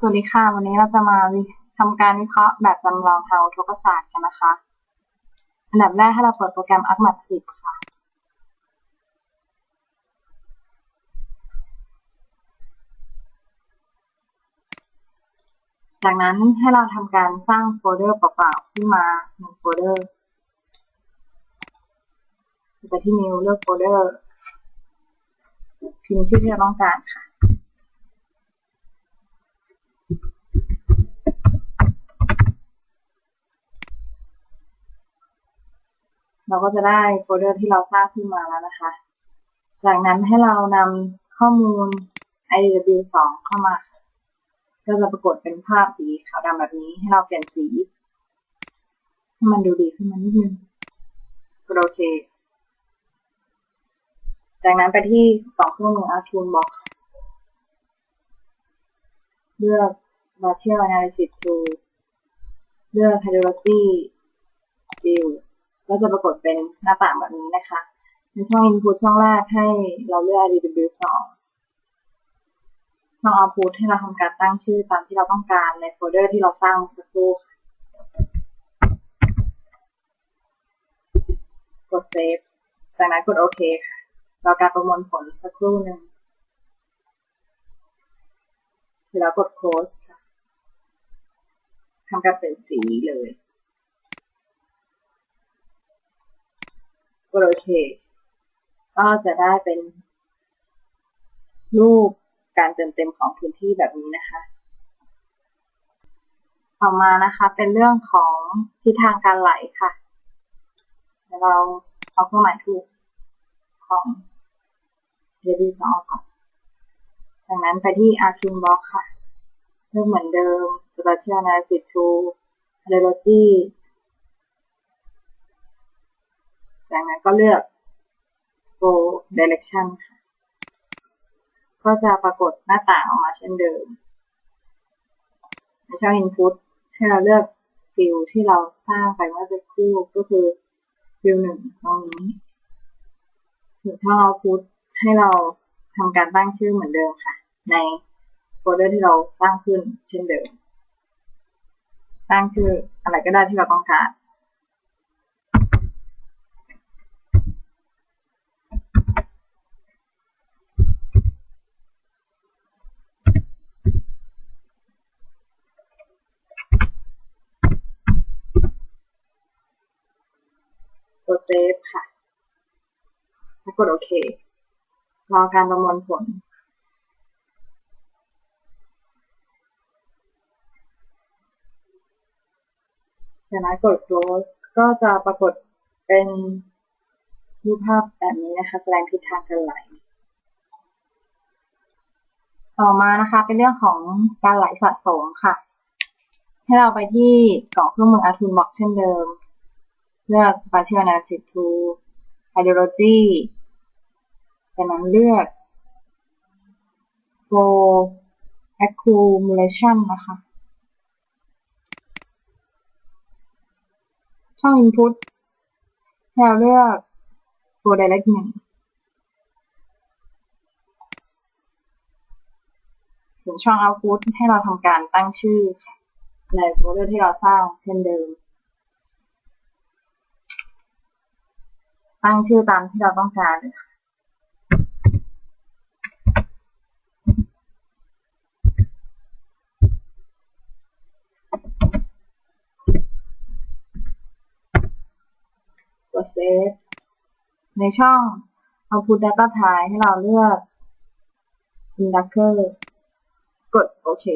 สวัสดีค่ะ วันนี้เราจะมาวิทำการวิเคราะห์แบบจำลองทางอุทกศาสตร์กันนะคะ อันดับแรกให้เราเปิดโปรแกรม ArcMap 10 ค่ะ จากนั้นให้เราทำการสร้างโฟลเดอร์เปล่าๆขึ้นมาหนึ่งโฟลเดอร์ไปที่ New เลือกโฟลเดอร์ พิมพ์ชื่อที่เราต้องการค่ะ เราก็จะได้โฟลเดอร์ที่เราสร้างขึ้นมาแล้วนะคะ จากนั้นให้เรานำข้อมูล IDW2 เข้ามา ก็จะปรากฏเป็นภาพสีขาวดำแบบนี้ ให้เราเปลี่ยนสี ให้มันดูดีขึ้นมานิดนึงกดโอเค จากนั้นไปที่กล่องเครื่องมือ Artoon Box เลือก Spatial Analysis Tool เลือก Hydrology View ก็จะปรากฏเป็นหน้าต่างแบบนี้นะคะในช่อง Input ช่องแรกให้เราเลือก IDW2 ช่อง Output ให้เราทำการตั้งชื่อตามที่เราต้องการในโฟลเดอร์ที่เราสร้างสักครู่กด Save จากนั้นกดโอเคค่ะรอการประมวลผลสักครู่หนึ่งแล้วกด Close ค่ะทำการเปลี่ยนสีเลย กด โอเคก็จะได้เป็นรูปการเติมเต็มของพื้นที่แบบนี้นะคะ ต่อมานะคะเป็นเรื่องของทิศทางการไหลค่ะเดี๋ยวเราเอาเครื่องหมายถูกของเรดิสองออกก่อนจากนั้นไปที่ Arcane Box ค่ะเลือกเหมือนเดิม Spatial Analysis Tool Hydrology จากนั้นก็เลือก Go Direction ค่ะก็จะปรากฏหน้าต่างออกมาเช่นเดิม ในช่อง Input ให้เราเลือกฟิลที่เราสร้างไปเมื่อสักครู่ก็คือฟิลหนึ่งตรงนี้ถึงช่อง Output ให้เราทำการตั้งชื่อเหมือนเดิมค่ะ ในโฟลเดอร์ที่เราสร้างขึ้นเช่นเดิม ตั้งชื่ออะไรก็ได้ที่เราต้องการ เซฟค่ะแล้วกดโอเค รอการประมวลผล จากนั้นกด close ก็จะปรากฏเป็นรูปภาพแบบนี้นะคะแสดงทิศทางการไหล ต่อมานะคะเป็นเรื่องของการไหลสะสมค่ะ ให้เราไปที่กล่องเครื่องมือ Artoon Box เช่นเดิม เลือก Spatial Analysis Tool Hydrology จากนั้นเลือก Flow Accumulation นะคะ ช่อง Input ให้เราเลือก Flow Direct 1ถึงช่อง Output ให้เราทำการตั้งชื่อในโฟลเดอร์ที่เราสร้างเช่นเดิม ตั้งชื่อตามที่เราต้องการกดเซฟในช่อง Output Data Type ให้เราเลือก Inductor กดโอเค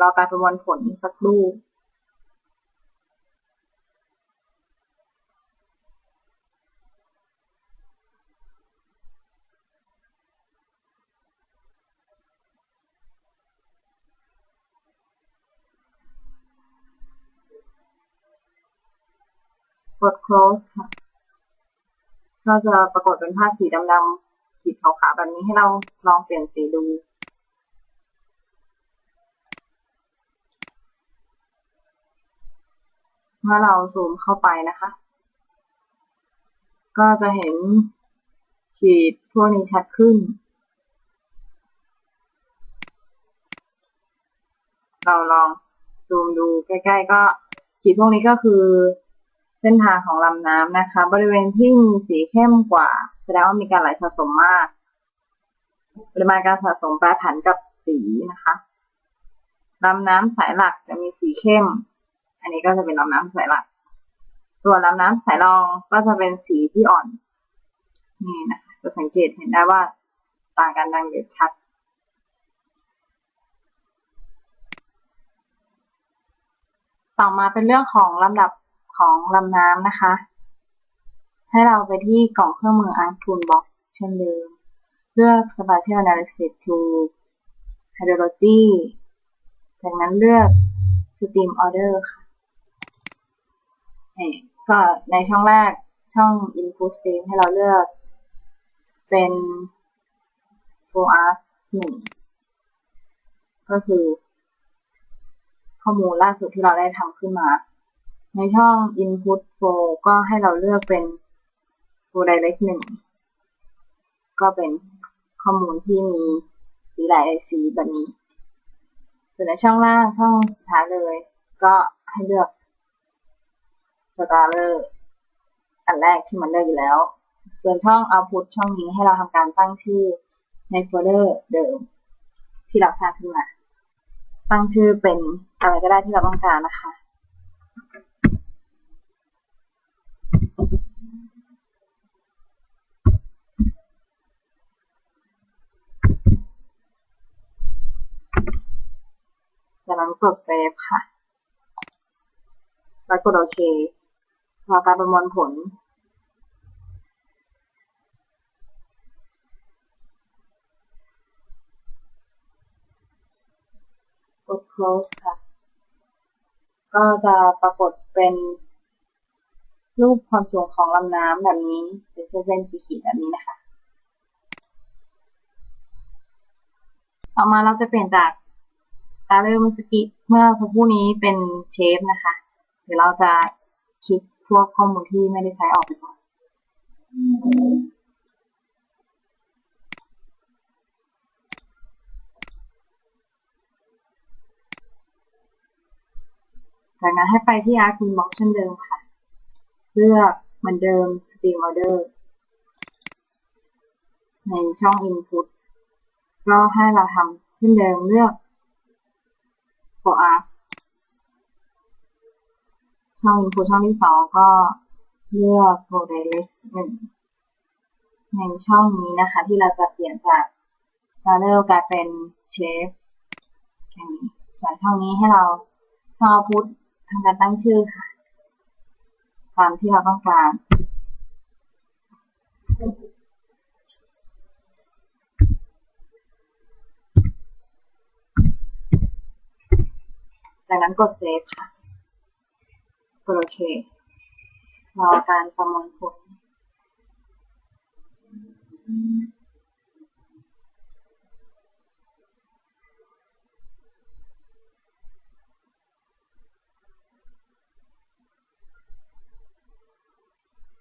รอการประมวลผลสักครู่ ด close ค่ะก็จะปรากฏเป็นภาพสีดำๆขีดขาวๆแบบนี้ให้เราลองเปลี่ยนสีดูเมื่อเราซูมเข้าไปนะคะ ก็จะเห็นขีดพวกนี้ชัดขึ้น เราลองซูมดูใกล้ๆก็ขีดพวกนี้ก็คือ ส้นทางของลำน้ำนะคะ บริเวณที่มีสีเข้มกว่า แสดงว่ามีการไหลสะสมมาก ปริมาณการสะสมแปรผันกับสีนะคะลำน้ำสายหลักจะมีสีเข้ม อันนี้ก็จะเป็นลำน้ำสายหลัก ส่วนลำน้ำสายรองก็จะเป็นสีที่อ่อน นี่นะคะจะสังเกตเห็นได้ว่าต่างกันดังเด่นชัดต่อมาเป็นเรื่องของลำดับ ของลำน้ำนะคะ ให้เราไปที่กล่องเครื่องมือ Arc Toolbox เช่นเดิม เลือก Spatial Analysis Tool Hydrology จากนั้นเลือก Stream Order ค่ะก็ในช่องแรกช่อง Input Stream ให้เราเลือก เป็น Full Arc 1ก็คือข้อมูลล่าสุดที่เราได้ทำขึ้นมา ในช่อง Input Flow ก็ให้เราเลือกเป็น Flow Direct 1ก็เป็นข้อมูลที่มีสีหลายสีแบบนี้ ส่วนในช่องล่างช่องสุดท้ายเลย ก็ให้เลือก Starter อันแรกที่มันเลือกอยู่แล้ว ส่วนช่อง Output ช่องนี้ให้เราทำการตั้งชื่อในโฟลเดอร์เดิม ที่เราสร้างขึ้นมา ตั้งชื่อเป็นอะไรก็ได้ที่เราต้องการนะคะ จากนั้นกดเซฟค่ะ แล้วกดโอเครอการประมวลผล กด close ค่ะ ก็จะปรากฏเป็นรูปความสูงของลำน้ำแบบนี้เป็นเส้นๆขีดๆแบบนี้นะคะ ต่อมาเราจะเปลี่ยนจาก Starter เมื่อกี้เมื่อสักครู่นี้เป็นเชฟนะคะ เดี๋ยวเราจะคลิกพวกข้อมูลที่ไม่ได้ใช้ออกไปก่อนจากนั้นให้ไปที่ Arc Toolbox เช่นเดิมค่ะ เลือกเหมือนเดิม Stream Order ในช่อง Input ก็ให้เราทำเช่นเดิมเลือก For r ช่อง Input ช่องที่สองก็เลือก Go Direct หนึ่งในช่องนี้นะคะ ที่เราจะเปลี่ยนจาก Starter กลายเป็น Chef อย่างนี้ส่วนช่องนี้ให้เราช่อง Output ทำการตั้งชื่อค่ะ ตามที่เราต้องการ จากนั้นกดเซฟค่ะกดโอเครอการประมวลผล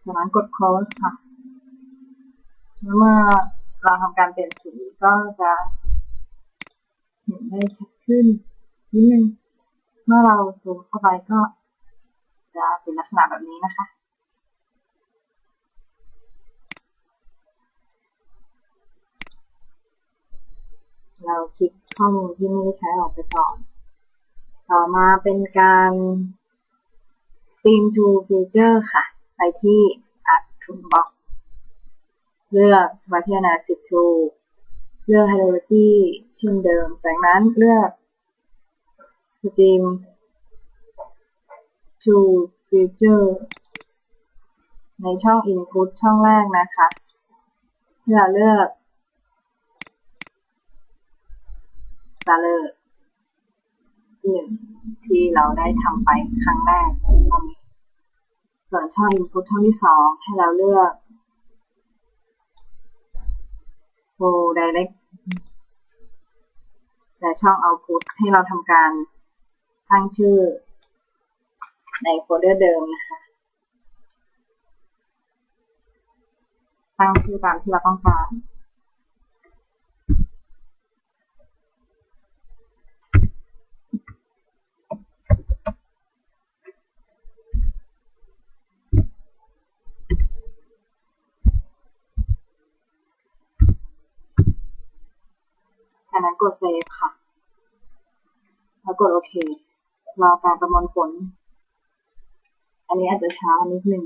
จากนั้นกด close ค่ะแล้วเมื่อเราทำการเปลี่ยนสีก็จะเห็นได้ชัดขึ้นนิดนึง เมื่อเราซูมเข้าไปก็จะเป็นลักษณะแบบนี้นะคะ เราคลิกข้อมูลที่ไม่ได้ใช้ออกไปก่อน ต่อมาเป็นการ Stream to Future ค่ะ ไปที่ Arc Toolbox เลือก Spatial Analysis Tool เลือก Hydrology เช่นเดิม จากนั้นเลือก Stream to Future ในช่อง Input ช่องแรกนะคะเราเลือก Color หนึ่งที่เราได้ทำไปครั้งแรกตรงนี้ส่วนช่อง Input ช่องที่สองให้เราเลือก Full Direct และช่อง Output ให้เราทำการ ตั้งชื่อ ในโฟลเดอร์เดิมนะคะ ตั้งชื่อตามที่เราต้องการจากนั้นกดเซฟค่ะ แล้วกดโอเค รอการประมวลผล อันนี้อาจจะช้านิดนึง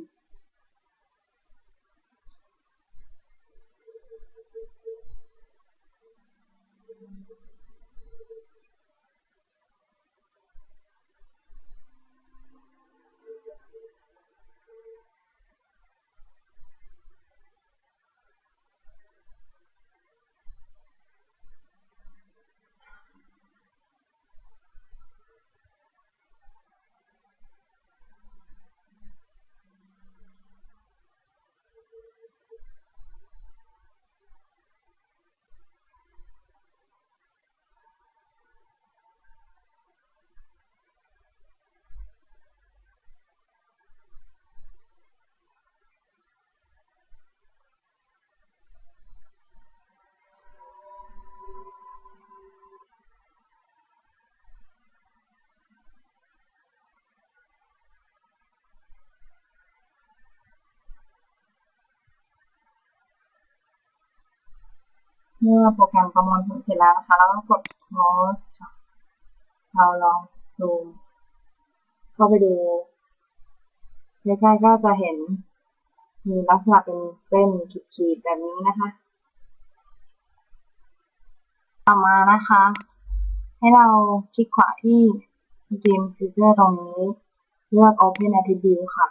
เมื่อโปรแกรมประมวลผลเสร็จแล้วนะคะ เราก็กด close ค่ะเราลองซูมเข้าไปดูใกล้ๆก็จะเห็น มีลักษณะเป็นเส้นขีดๆแบบนี้นะคะต่อมานะคะ ให้เราคลิกขวาที่ Gym Feature ตรงนี้ เลือก Open Attribute ค่ะ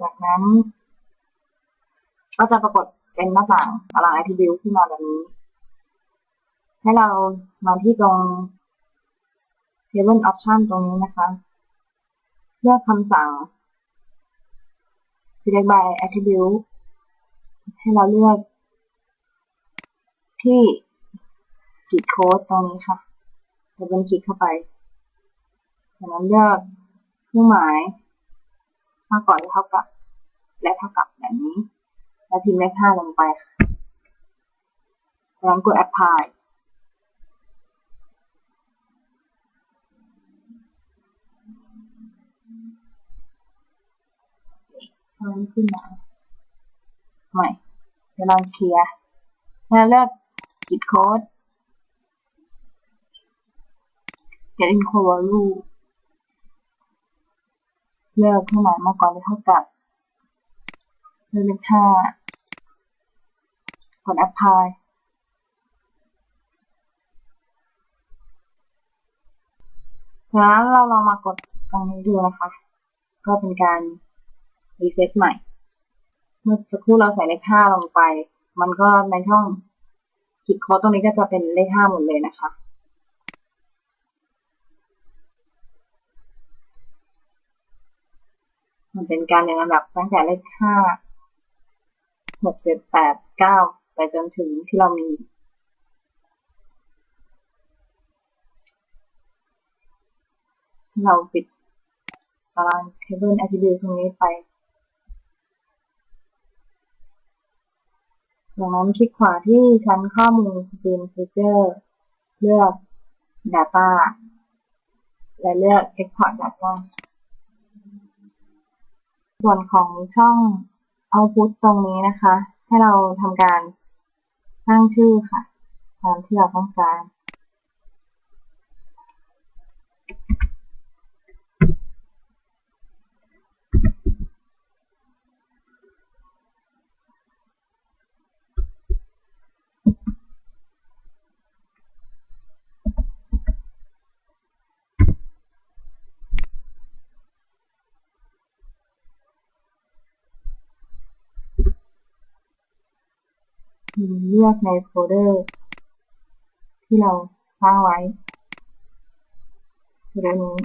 จากนั้น ก็จะปรากฏ เป็นหน้าต่างตาราง Attribute ขึ้นมาแบบนี้ ให้เรามาที่ตรง Table Option ตรงนี้นะคะเลือกคำสั่ง Select by Attribute ให้เราเลือก ที่ขีดโค้ดตรงนี้ค่ะจะเป็นคลิกเข้าไปจากนั้นเลือกเครื่องหมายมากกว่าหรือเท่ากับ และเท่ากับแบบนี้ แล้วพิมพ์เลขห้าลงไปค่ะจากนั้นกด apply ทำให้ขึ้นมาใหม่เดี๋ยวเราเคลียร์แล้วเลือกกิดโค้ด get in code value เลือกเครื่องหมายมากกว่าหรือเท่ากับเลือกเลขห้า กด apply แล้วเราลองมากดตรงนี้ดูนะคะ ก็เป็นการรีเซ็ตใหม่ เมื่อสักครู่เราใส่เลขห้าลงไป มันก็ในช่องกิดโค้ดตรงนี้ก็จะเป็นเลขห้าหมดเลยนะคะมันเป็นการเรียงลำดับตั้งแต่เลขห้าหกเจ็ดแปดเก้า ไปจนถึงที่เรามีเราปิดตาราง table attribute ตรงนี้ไปจากนั้นคลิกขวาที่ชั้นข้อมูล Screen Feature เลือก Data และเลือก Export Data ส่วนของช่อง Output ตรงนี้นะคะ ให้เราทำการ ตั้งชื่อค่ะ ตามที่เราต้องการ เลือกในโฟลเดอร์ ที่เราสร้างไว้โฟลเดอร์นี้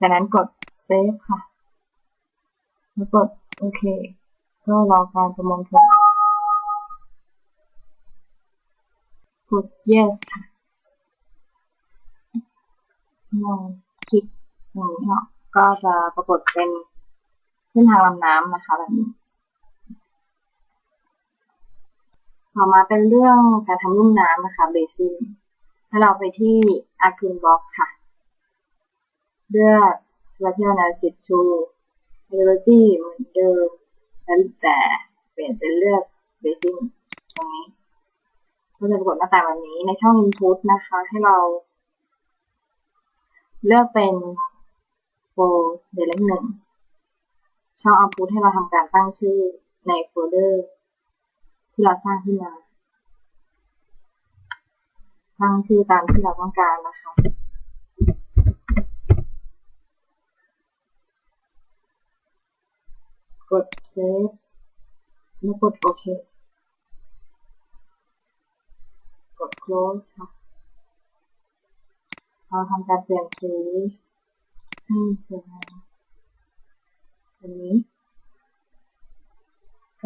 จากนั้นกดเซฟค่ะ แล้วกดโอเคก็รอการประมวลผลกด yes ค่ะลองคลิกตรงนี้เนาะก็จะปรากฏเป็นเส้นทางลำน้ำนะคะแบบนี้ ต่อมาเป็นเรื่องการทำลุ่มน้ำนะคะเบซินให้เราไปที่ a r c h i n Block ค่ะเลือก Lateral Analysis Tool Hydrology เหมือนเดิมแต่เปลี่ยนเป็นเลือกเบซินตรงนี้ก็จะปรากฏหน้าต่างแบบนี้ในช่อง input นะคะ ให้เรา เลือกเป็น for direct หนึ่งช่อง output ให้เราทำการตั้งชื่อในโฟลเดอร์ ที่เราสร้างขึ้นมาตั้งชื่อตามที่เราต้องการนะคะกด save แล้วกดโอเค กด close ค่ะเราทำการเปลี่ยนสีให้สวยงามแบบนี้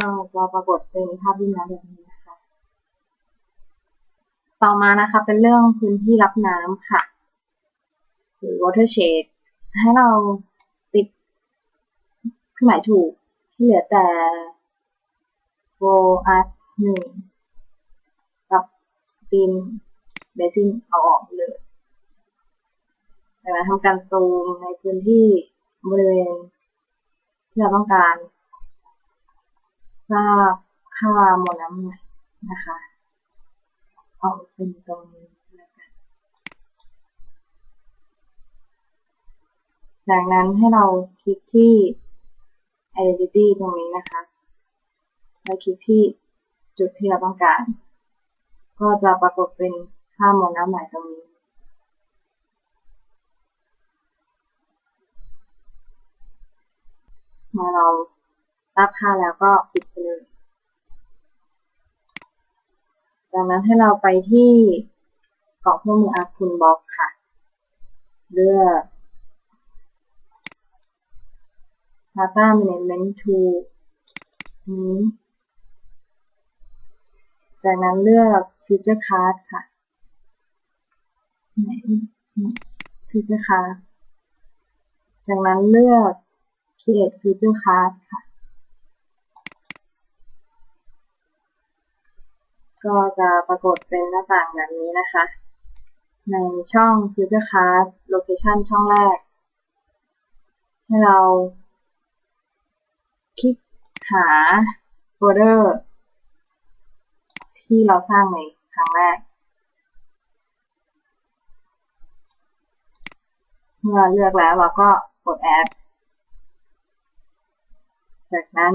ก็จะปรากฏเป็นภาพดินน้ำแบบนี้นะคะ ต่อมานะคะ เป็นเรื่องพื้นที่รับน้ำค่ะ หรือ watershed ให้เราติดเครื่องหมายถูกที่เหลือแต่ go art หนึ่งกับ spin basin เอาออกเลยจากนั้นทำการซูมในพื้นที่บริเวณที่เราต้องการ ทราบค่าโมลน้ำหน่นะคะ เอาเป็นตรงนี้แล้วกันจากนั้นให้เราคลิกที่ identity ตรงนี้นะคะแล้วคลิกที่จุดที่เราต้องการ ก็จะปรากฏเป็นค่าโมลน้ำหมายตรงนี้มื่อเรา รับค่าแล้วก็ปิดไปเลย จากนั้นให้เราไปที่กล่องเครื่องมืออาคุณบล็อกค่ะ เลือก Data Management Tool นี้จากนั้นเลือก Future Card ค่ะไหน Future Card จากนั้นเลือก Create Future Card ค่ะ ก็จะปรากฏเป็นหน้าต่างแบบนี้นะคะ ในช่อง Future Card Location ช่องแรก ให้เรา คลิกหาโฟลเดอร์ที่เราสร้างในครั้งแรก เมื่อเลือกแล้วเราก็กด add จากนั้น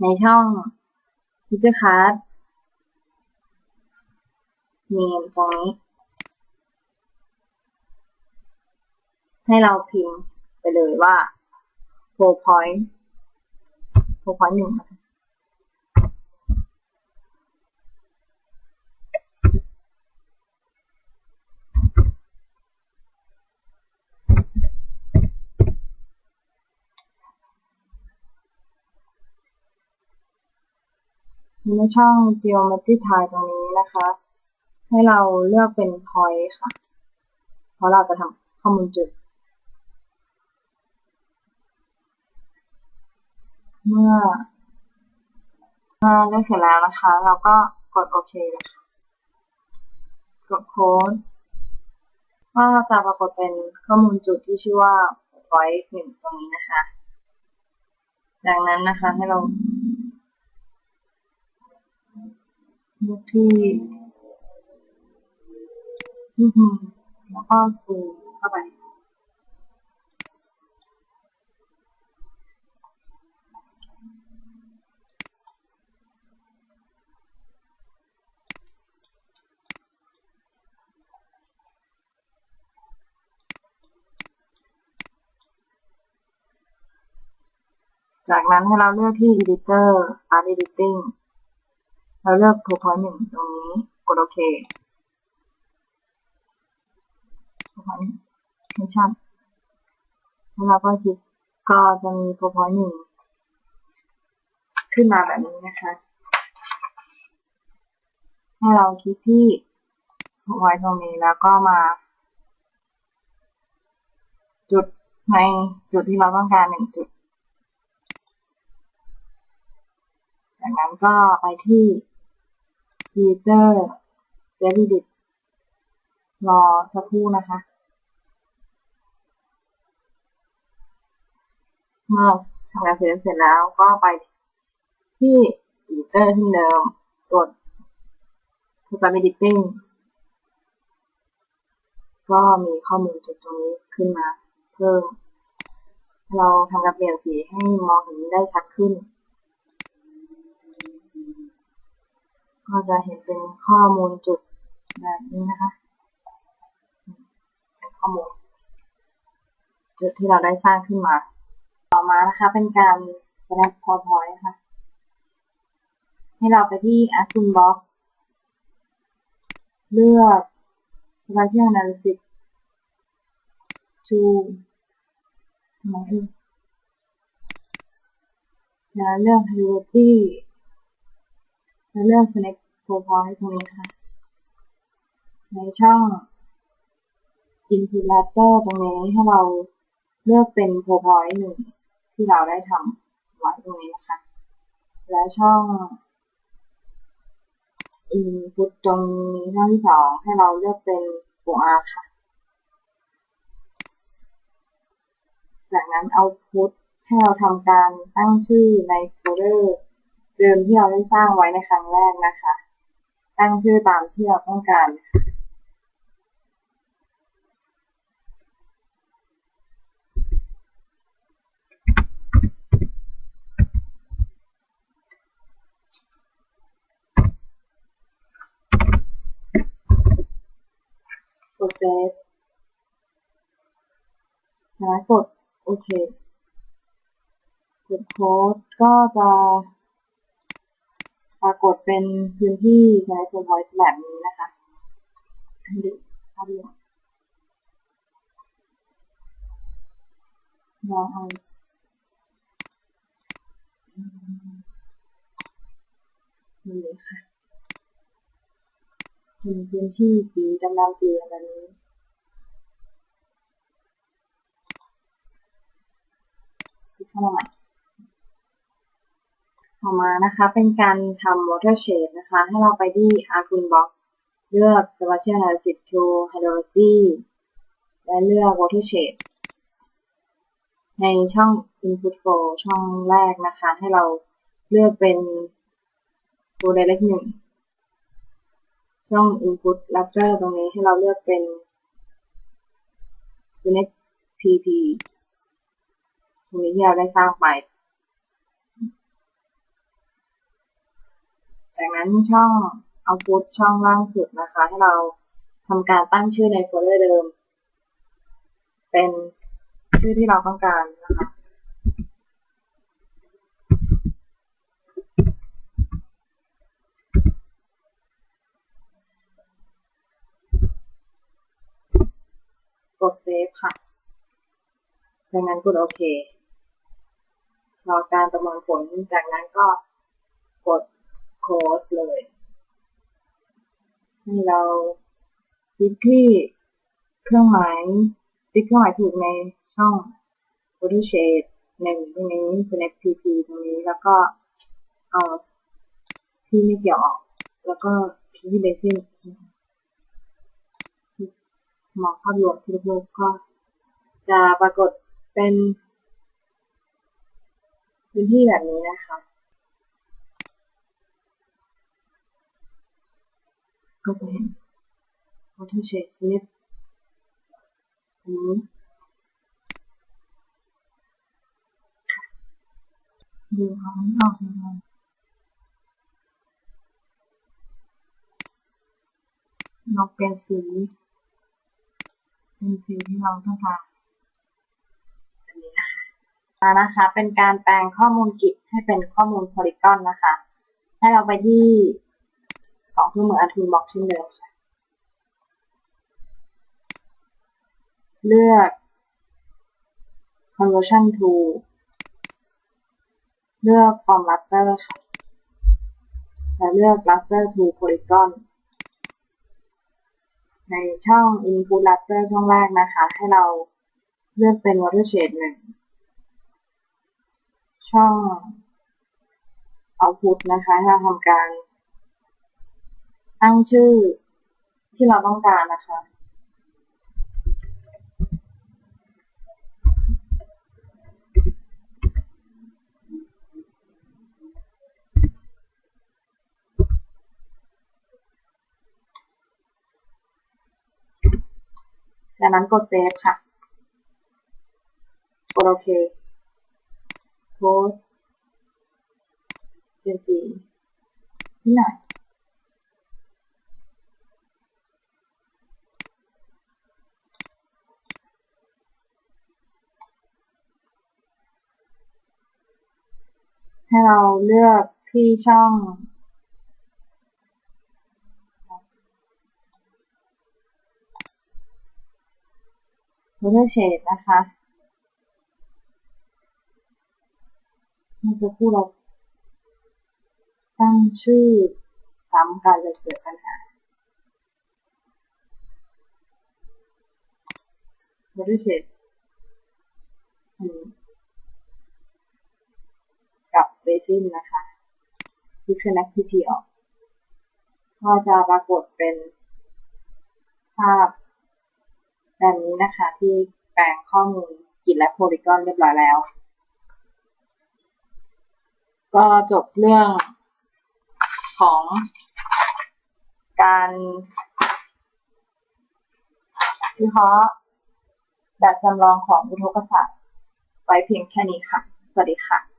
ในช่อง Feature Card มีตรงนี้ ให้เราพิมพ์ไปเลยว่า four point four point หนึ่งในช่อง geometry tile ตรงนี้นะคะ ให้เราเลือกเป็น point ค่ะ เพราะเราจะทำข้อมูลจุด เมื่อเมื่อเลือกเสร็จแล้วนะคะ เราก็กดโอเคเลยค่ะกดโค้ดก็จะปรากฏเป็นข้อมูลจุดที่ชื่อว่า point หนึ่งตรงนี้นะคะ จากนั้นนะคะให้เราเลือกที่ แล้วก็ซูมเข้าไปจากนั้นให้เราเลือกที่ editor start editing เราเลือก PowerPoint หนึ่งตรงนี้ กดโอเค PowerPoint ไม่ใช่แล้วเราก็คลิกก็จะมี PowerPoint หนึ่งขึ้นมาแบบนี้นะคะ ให้เราคลิกที่ PowerPoint ตรงนี้แล้วก็มา จุดในจุดที่เราต้องการหนึ่งจุด จากนั้นก็ไปที่ Editor Save Edit รอสักครู่นะคะ เมื่อทำงานเสร็จเสร็จแล้วก็ไปที่ Editor ที่เดิมกด Program Editing ก็มีข้อมูลจุดตรงนี้ขึ้นมา เพิ่ม เราทำการเปลี่ยนสีให้มองเห็นได้ชัดขึ้น ก็จะเห็นเป็นข้อมูลจุดแบบนี้นะคะเป็นข้อมูลจุดที่เราได้สร้างขึ้นมา ต่อมานะคะ เป็นการ snap PowerPoint นะคะ ให้เราไปที่ a t o m Box เลือก Spatial Analysis to ทำไมเอ่ยแล้วเลือก Hydrology แล้วเลือก Select PowerPoint ตรงนี้ค่ะ ในช่อง Input Ladder ตรงนี้ให้เราเลือกเป็น PowerPoint หนึ่ง ที่เราได้ทำไว้ตรงนี้นะคะ และช่อง Input ตรงนี้ช่องที่สองให้เราเลือกเป็น OR ค่ะ จากนั้น Output ให้เราทำการตั้งชื่อในโฟลเดอร์เดิมที่เราได้สร้างไว้ในครั้งแรกนะคะ ตั้งชื่อตามที่เราต้องการก ดเซฟนั้นกดโอเค กดโค้ดก็จะปรากฏเป็นพื้นที่ใช้โฟลพอยต์แบบนี้นะคะให้ดูภาพรวมลองเอานี่ค่ะ เป็นพื้นที่สีดำๆสีแบบนี้คลิกเข้ามาใหม่ต่อมานะคะ เป็นการทำ water shade นะคะ ให้เราไปที่ Arcun Box เลือก Spatial Analysis to Hydrology และเลือก water shade ในช่อง Input Flow ช่องแรกนะคะ ให้เราเลือกเป็น Flow Direct หนึ่ง ช่อง Input Ladder ตรงนี้ให้เราเลือกเป็น Connect PP ตรงนี้ที่เราได้สร้างไป จากนั้นช่อง Output ช่องล่างสุดนะคะ ให้เราทำการตั้งชื่อในโฟลเดอร์เดิม เป็นชื่อที่เราต้องการนะคะ กดเซฟค่ะจากนั้นกดโอเค รอการประมวลผล จากนั้นก็กดโค้ดเลยให้เราคลิกที่เครื่องหมายติ๊กเครื่องหมายถูกในช่อง Watershed หนึ่งตรงนี้ select pp ตรงนี้แล้วก็เอาที่ไม่เกี่ยวออก แล้วก็ที่เบสิน มองภาพรวมที่รูปก็จะปรากฏเป็นพื้นที่แบบนี้นะคะก็จะเห็น watershed slip อันนี้ดูเขาไม่ออกยังไงลองเปลี่ยนสี เป็นสีที่เราต้องการอันนี้นะคะมานะคะ เป็นการแปลงข้อมูลกิจให้เป็นข้อมูลโพลีกอนนะคะ ให้เราไปที่ของเครื่องมืออัทูนบ็อกเช่นเดิมค่ะ เลือก conversion tool เลือก form raster ค่ะ และเลือก raster to polygon ในช่อง input raster ช่องแรกนะคะ ให้เราเลือกเป็น watershed หนึ่งช่อง output นะคะให้เราทำการ ตั้งชื่อที่เราต้องการนะคะ จากนั้นกดเซฟค่ะ กดโอเคโพสเปลี่ยนสีนิดหน่อยให้เราเลือกที่ช่อง Water Shade นะคะเมื่อสักครู่เราตั้งชื่อซ้ำกันเลยเกิดปัญหา Water Shade อันนี้กับเบซินนะคะคลิก select pp ออก ก็จะปรากฏเป็นภาพ แบบนี้นะคะที่แปลงข้อมูลกิจและโพลิกอนเรียบร้อยแล้ว ก็จบเรื่องของการวิเคราะห์แบบจำลองของอุทกศาสตร์ไว้เพียงแค่นี้ค่ะ สวัสดีค่ะ